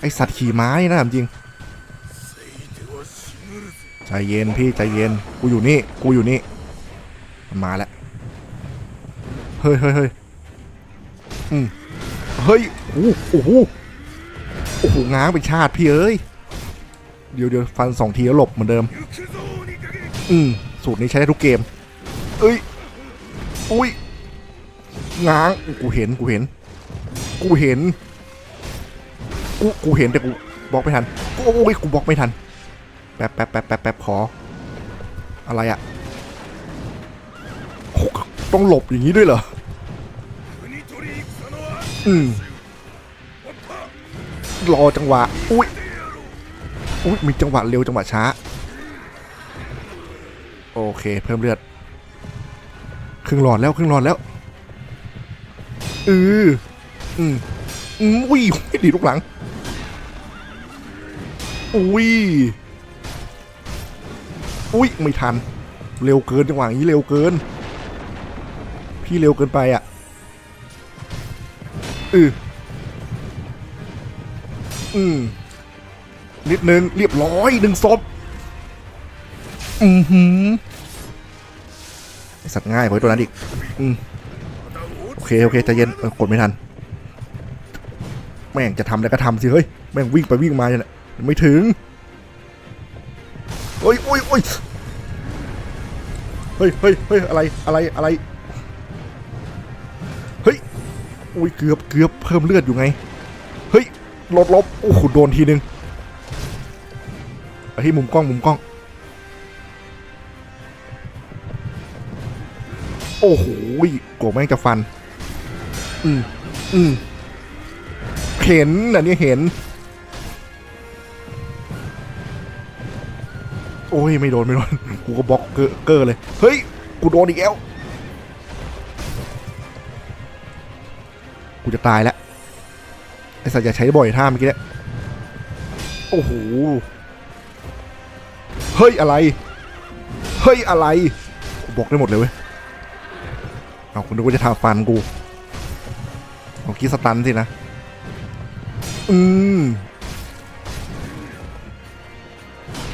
ไอสัตว์ขี่ม้านี่นะถามจริงใจเย็นพี่ใจเย็นกูอยู่นี่กูอยู่นี่มันมาแล้วเฮ้ยเฮ้ยเฮ้ยอืมเฮ้ยโอ้โหโอ้โหโอ้โหง้างเป็นชาติพี่เอ้ยเดี๋ยวเดี๋ยวฟันสองทีแล้วหลบเหมือนเดิม อืมสูตรนี้ใช้ได้ทุกเกม เอ้ยอุ้ยง้างกูเห็นกูเห็น กูเห็น กูกูเห็นแต่กูบล็อกไม่ทันโอ้ยกูบล็อกไม่ทันแป๊บแป๊บแป๊บแป๊บแป๊บขอ อะไรอะต้องหลบอย่างนี้ด้วยเหรออืมรอจังหวะ อุ้ยอุ้ยมีจังหวะเร็วจังหวะช้า โอเค เพิ่มเลือด ครึ่งหลอดแล้วครึ่งหลอดแล้วอออือืมอุ้ยดีลูกหลัง อุ้ย อุ้ยไม่ทัน เร็วเกินจังหวะนี้เร็วเกิน พี่เร็วเกินไปอะอืออืมนิดนึงเรียบร้อยหนึ่งศพอือหือสัตว์ง่ายกว่าไอ้ตัวนั้นอีกอืมโอเคโอเคใจเย็นกดไม่ทัน แม่งจะทำอะไรก็ทำสิเฮ้ยแม่งวิ่งไปวิ่งมาเนี่ย ไม่ถึงโอ้ยโอ้ยโอ้ยเฮ้ยเฮ้ยเฮ้ยอะไร อะไร อะไร เฮ้ยอุ้ย เกือบ เกือบ เพิ่มเลือดอยู่ไง เฮ้ย ลดลบ โอ้โห โดนทีนึงไปที่มุมกล้อง มุมกล้อง โอ้โหโกแม่งจะฟัน อืมอืมเห็นอันนี้เห็น โอ้ยไม่โดนไม่โดนกูก็บล็อกเกอร์เลยเฮ้ยกูโดนอีกแล้วกูจะตายแล้วไอ้สัตว์อย่าใช้บ่อยท่าเมื่อกี้เนี่ยโอ้โหเฮ้ยอะไรเฮ้ยอะไรกูบอกได้หมดเลยเว้ยเอาคุณนึกว่าจะทาฟันกูเอากี้สตันสินะอืม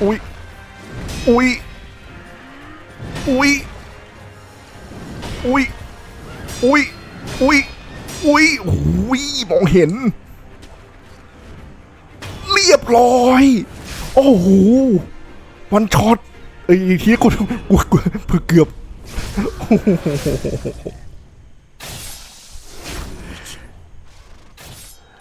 อุ้ย อุ้ย อุ้ย อุ้ย อุ้ย อุ้ย อุ้ยอุ้ยมองเห็น เรียบร้อย โอ้โห วันช็อตไอ้ทีกูกูกูเกือบโอ้โห